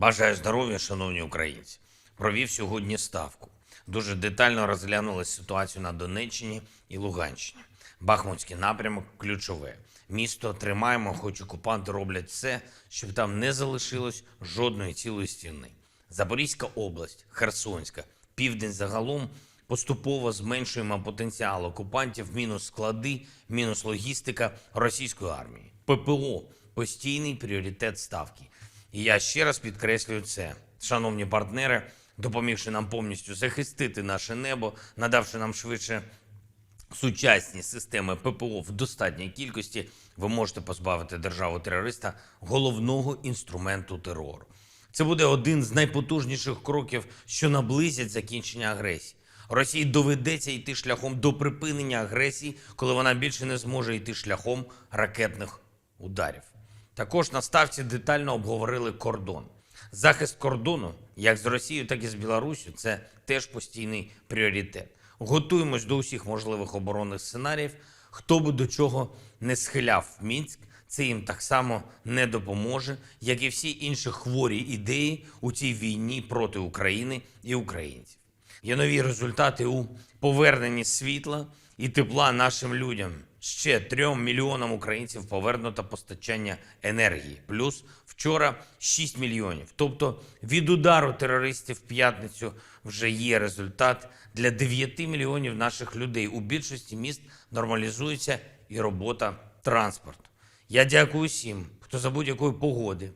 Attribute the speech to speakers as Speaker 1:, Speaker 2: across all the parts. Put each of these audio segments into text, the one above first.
Speaker 1: Бажаю здоров'я, шановні українці. Провів сьогодні ставку. Дуже детально розглянули ситуацію на Донеччині і Луганщині. Бахмутський напрямок ключове. Місто тримаємо, хоч окупанти роблять все, щоб там не залишилось жодної цілої стіни. Запорізька область, Херсонська, південь загалом поступово зменшуємо потенціал окупантів, мінус склади, мінус логістика російської армії. ППО постійний пріоритет ставки. І я ще раз підкреслюю це, шановні партнери, допомігши нам повністю захистити наше небо, надавши нам швидше сучасні системи ППО в достатній кількості, ви можете позбавити державу терориста головного інструменту терору. Це буде один з найпотужніших кроків, що наблизять закінчення агресії. Росії доведеться йти шляхом до припинення агресії, коли вона більше не зможе йти шляхом ракетних ударів. Також на ставці детально обговорили кордон. Захист кордону, як з Росією, так і з Білоруссю, це теж постійний пріоритет. Готуємось до усіх можливих оборонних сценаріїв. Хто би до чого не схиляв Мінськ, це їм так само не допоможе, як і всі інші хворі ідеї у цій війні проти України і українців. Є нові результати у поверненні світла і тепла нашим людям. Ще трьом мільйонам українців повернуто постачання енергії. Плюс вчора 6 мільйонів. Тобто від удару терористів в п'ятницю вже є результат для 9 мільйонів наших людей. У більшості міст нормалізується і робота транспорту. Я дякую всім, хто за будь-якої погоди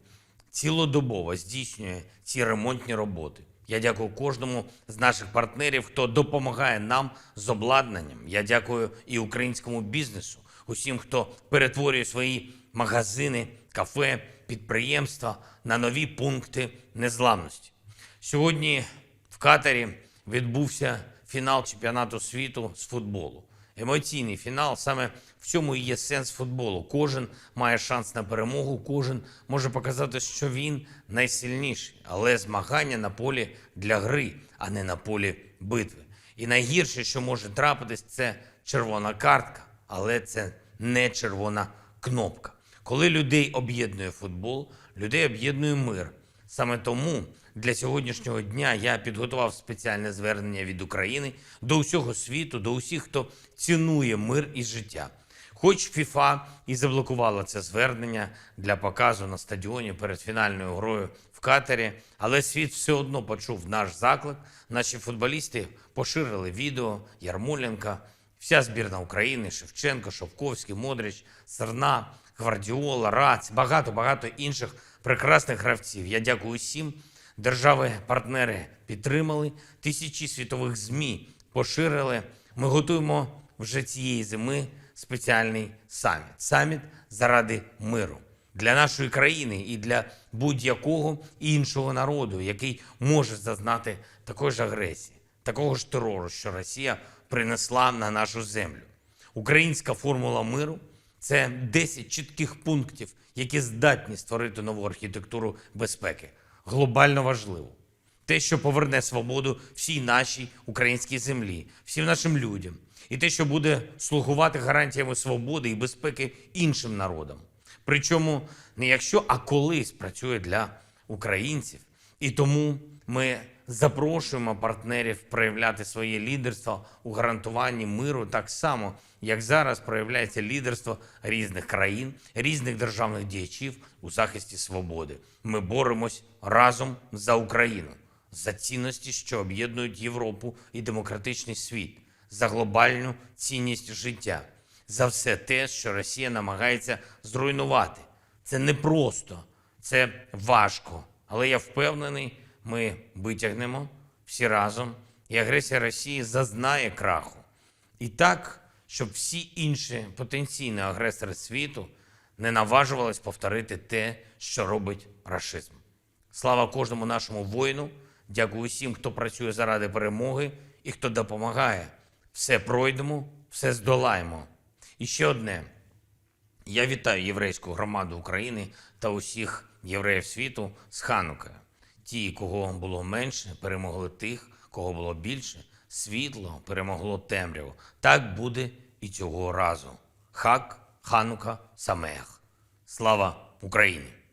Speaker 1: цілодобово здійснює ці ремонтні роботи. Я дякую кожному з наших партнерів, хто допомагає нам з обладнанням. Я дякую і українському бізнесу, усім, хто перетворює свої магазини, кафе, підприємства на нові пункти незламності. Сьогодні в Катарі відбувся фінал чемпіонату світу з футболу. Емоційний фінал саме в цьому і є сенс футболу. Кожен має шанс на перемогу, кожен може показати, що він найсильніший, але змагання на полі для гри, а не на полі битви. І найгірше, що може трапитись, це червона картка, але це не червона кнопка. Коли людей об'єднує футбол, людей об'єднує мир. Саме тому для сьогоднішнього дня я підготував спеціальне звернення від України до усього світу, до усіх, хто цінує мир і життя. Хоч ФІФА і заблокувала це звернення для показу на стадіоні перед фінальною грою в Катері, але світ все одно почув наш заклик. Наші футболісти поширили відео Ярмоленка, вся збірна України, Шевченко, Шовковський, Модрич, Серна, Гвардіола, Рац, багато-багато інших прекрасних гравців. Я дякую всім. Держави-партнери підтримали, тисячі світових ЗМІ поширили. Ми готуємо вже цієї зими спеціальний саміт. Саміт заради миру для нашої країни і для будь-якого іншого народу, який може зазнати такої ж агресії, такого ж терору, що Росія принесла на нашу землю. Українська формула миру це 10 чітких пунктів, які здатні створити нову архітектуру безпеки. Глобально важливо. Те, що поверне свободу всій нашій українській землі, всім нашим людям, і те, що буде слугувати гарантіями свободи і безпеки іншим народам. Причому не якщо, а коли спрацює для українців. І тому ми запрошуємо партнерів проявляти своє лідерство у гарантуванні миру так само, як зараз проявляється лідерство різних країн, різних державних діячів у захисті свободи. Ми боремось разом за Україну, за цінності, що об'єднують Європу і демократичний світ, за глобальну цінність життя, за все те, що Росія намагається зруйнувати. Це непросто, це важко, але я впевнений, ми витягнемо всі разом, і агресія Росії зазнає краху. І так, щоб всі інші потенційні агресори світу не наважувались повторити те, що робить рашизм. Слава кожному нашому воїну. Дякую всім, хто працює заради перемоги і хто допомагає. Все пройдемо, все здолаємо. І ще одне. Я вітаю єврейську громаду України та усіх євреїв світу з Ханукою. Ті, кого було менше, перемогли тих, кого було більше. Світло перемогло темряву. Так буде і цього разу. Хак, Ханука, Самех. Слава Україні!